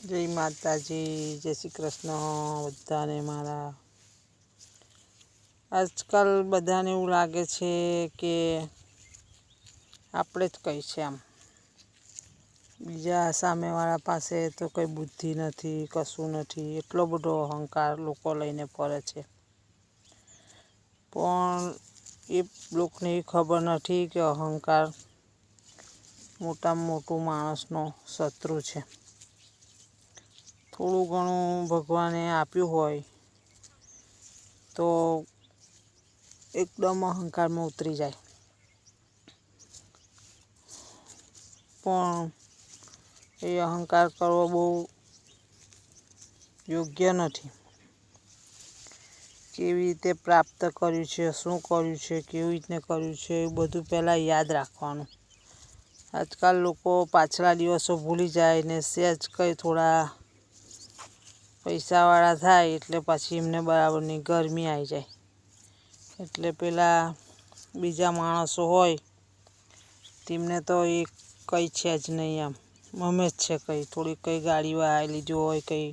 જય માતાજી, જય શ્રી કૃષ્ણ, બધાને મારા. આજકાલ બધાને એવું લાગે છે કે આપણે જ કહી છે આમ. બીજા સામેવાળા પાસે તો કંઈ બુદ્ધિ નથી, કશું નથી, એટલો બધો અહંકાર લોકો લઈને ફરે છે. પણ એ લોકોને એ ખબર નથી કે અહંકાર મોટામાં મોટું માણસનો શત્રુ છે. થોડું ઘણું ભગવાને આપ્યું હોય, તો એકદમ અહંકારમાં ઉતરી જાય. પણ એ અહંકાર કરવો બહુ યોગ્ય નથી. કેવી રીતે પ્રાપ્ત કર્યું છે, શું કર્યું છે, કેવી રીતને કર્યું છે, એ બધું પહેલાં યાદ રાખવાનું. આજકાલ લોકો પાછલા દિવસો ભૂલી જાય ને સહેજ કંઈ થોડા પૈસાવાળા થાય એટલે પછી એમને બરાબરની ગરમી આવી જાય. એટલે પેલા બીજા માણસો હોય, તેમને તો એ કંઈ છે જ નહીં આમ મમે જ છે કંઈ. થોડીક કંઈ ગાડી વહાવી લીધું હોય, કંઈ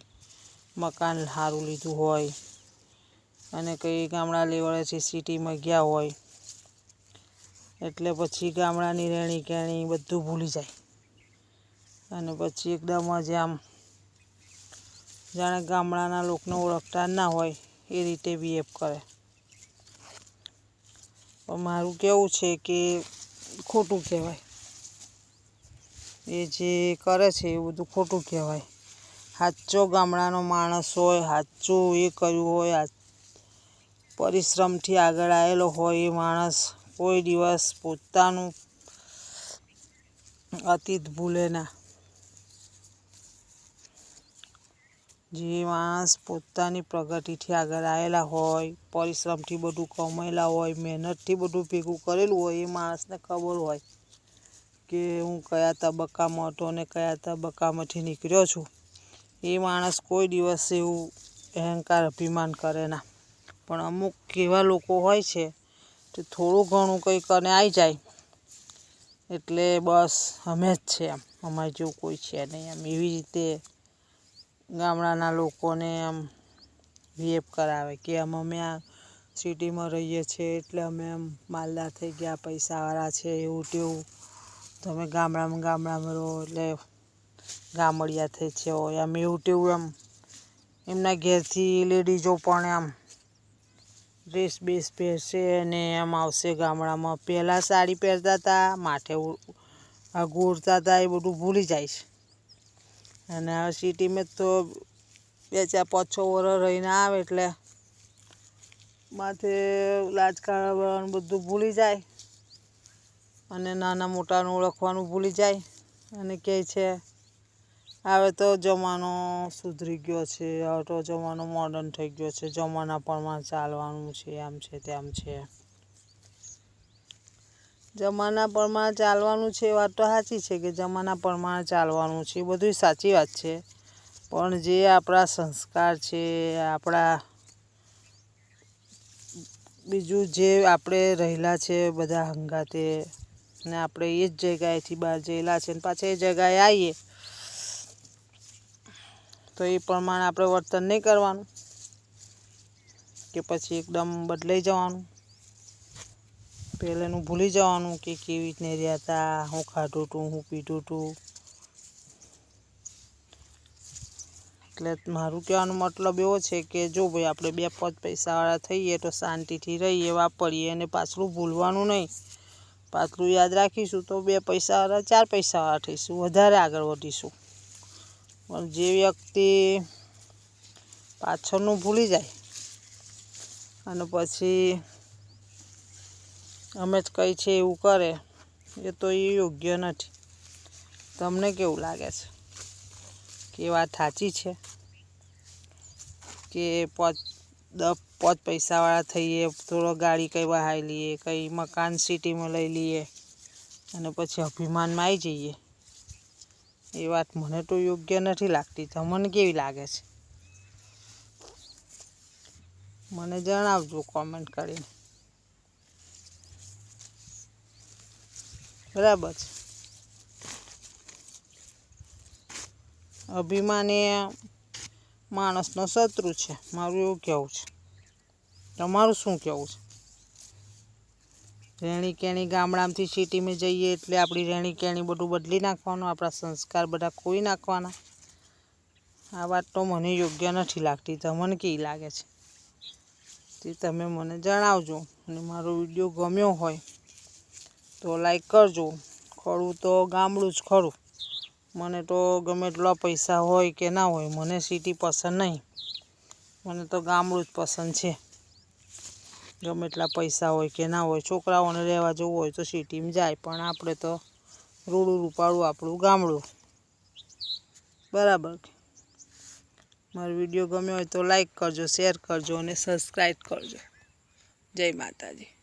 મકાન સારું લીધું હોય, અને કંઈ ગામડા લેવડેથી સિટીમાં ગયા હોય, એટલે પછી ગામડાની રહેણી કહેણી બધું ભૂલી જાય. અને પછી એકદમ જ આમ જાણે ગામડાના લોકોને ઓળખતા ના હોય એ રીતે બિહેવ કરે. મારું કેવું છે કે ખોટું કહેવાય. એ જે કરે છે એ બધું ખોટું કહેવાય. સાચો ગામડાનો માણસ હોય, સાચું એ કર્યું હોય પરિશ્રમથી આગળ આવેલો હોય એ માણસ કોઈ દિવસ પોતાનું અતીત ભૂલે ના. જે માણસ પોતાની પ્રગતિથી આગળ આવેલા હોય, પરિશ્રમથી બધું કમાયેલા હોય, મહેનતથી બધું ભેગું કરેલું હોય, એ માણસને ખબર હોય કે હું કયા તબક્કામાં હતો અને કયા તબક્કામાંથી નીકળ્યો છું. એ માણસ કોઈ દિવસ એવું અહંકાર અભિમાન કરે ના. પણ અમુક એવા લોકો હોય છે કે થોડું ઘણું કંઈક અને આવી જાય. એટલે બસ અમે જ છે એમ. અમારે જેવું કોઈ છે નહીં એમ. એવી રીતે ગામડાના લોકોને આમ બિહેવ કરાવે કે આમ અમે આ સિટીમાં રહીએ છીએ એટલે અમે આમ માલદાર થઈ ગયા, પૈસાવાળા છે, એવું તેવું. તમે ગામડામાં ગામડામાં રહો એટલે ગામડિયા થઈ છે આમ એવું તેવું એમ એમના ઘેરથી લેડીઝો પણ આમ ડ્રેસ બેસ પહેરશે અને એમ આવશે ગામડામાં. પહેલાં સાડી પહેરતા હતા, માથે આ ગોળતા હતા, એ બધું ભૂલી જાય છે. અને હવે સિટીમાં તો બે ચાર પાંચ છ વર્ષ રહીને આવે એટલે માથે લાજ કાઢવાનું બધું ભૂલી જાય અને નાના મોટાનું ઓળખવાનું ભૂલી જાય અને કહે છે, હવે તો જમાનો સુધરી ગયો છે, હવે તો જમાનો મોડર્ન થઈ ગયો છે, જમાના પ્રમાણે ચાલવાનું છે, આમ છે તેમ છે. જમાના પ્રમાણે ચાલવાનું છે વાત તો સાચી છે કે જમાના પ્રમાણે ચાલવાનું છે, એ બધું સાચી વાત છે. પણ જે આપણા સંસ્કાર છે, આપણા બીજું જે આપણે રહેલા છે, બધા હંગાતે ને આપણે એ જ જગ્યાએથી બહાર જયેલા છે ને પાછા એ જગ્યાએ આવીએ, તો એ પ્રમાણે આપણે વર્તન નહીં કરવાનું. કે પછી એકદમ બદલાઈ જવાનું. પહેલાંનું ભૂલી જવાનું કે કેવી રીતને રહ્યા હતા હું ખાધું હતું હું પીધું હતું એટલે મારું કહેવાનો મતલબ એવો છે કે જો ભાઈ આપણે બે પાંચ પૈસાવાળા થઈએ તો શાંતિથી રહીએ, વાપરીએ અને પાછલું ભૂલવાનું નહીં. પાછલું યાદ રાખીશું તો બે પૈસાવાળા, ચાર પૈસાવાળા થઈશું, વધારે આગળ વધીશું. પણ જે વ્યક્તિ પાછળનું ભૂલી જાય અને પછી અમે જ કંઈ છે એવું કરે, એ તો એ યોગ્ય નથી. તમને કેવું લાગે છે? કે વાત સાચી છે? કે પાંચ, દસ, પાંચ પૈસાવાળા થઈએ, થોડો ગાડી કંઈ વહાવી લઈએ, કંઈ મકાન સિટીમાં લઈ લઈએ, અને પછી અભિમાનમાં આવી જઈએ? એ વાત મને તો યોગ્ય નથી લાગતી. તમને કેવી લાગે છે? મને જણાવજો કોમેન્ટ કરીને. બરાબર છે. અભિમાન એ માણસનો શત્રુ છે. મારું એવું કહેવું છે. તમારું શું કહેવું છે? રેણી કેણી ગામડામાંથી સિટીમાં જઈએ એટલે આપણી રેણી કેણી બધું બદલી નાખવાનું, આપણા સંસ્કાર બધા ખોઈ નાખવાના. આ વાત તો મને યોગ્ય નથી લાગતી. તમને કેવી લાગે છે? તે તમે મને જણાવજો. અને મારો વીડિયો ગમ્યો હોય તો લાઈક કરજો. ખરું તો ગામડું જ ખરું. મને તો ગમે એટલા પૈસા હોય કે ના હોય, મને સિટી પસંદ નહીં. મને તો ગામડું જ પસંદ છે. ગમે એટલા પૈસા હોય કે ના હોય, છોકરાઓને રહેવા જવું હોય તો સિટીમાં જાય, પણ આપણે તો રૂડું રૂપાળું આપણું ગામડું. બરાબર મારો વીડિયો ગમ્યો હોય તો લાઈક કરજો શેર કરજો અને સબસ્ક્રાઈબ કરજો. જય માતાજી.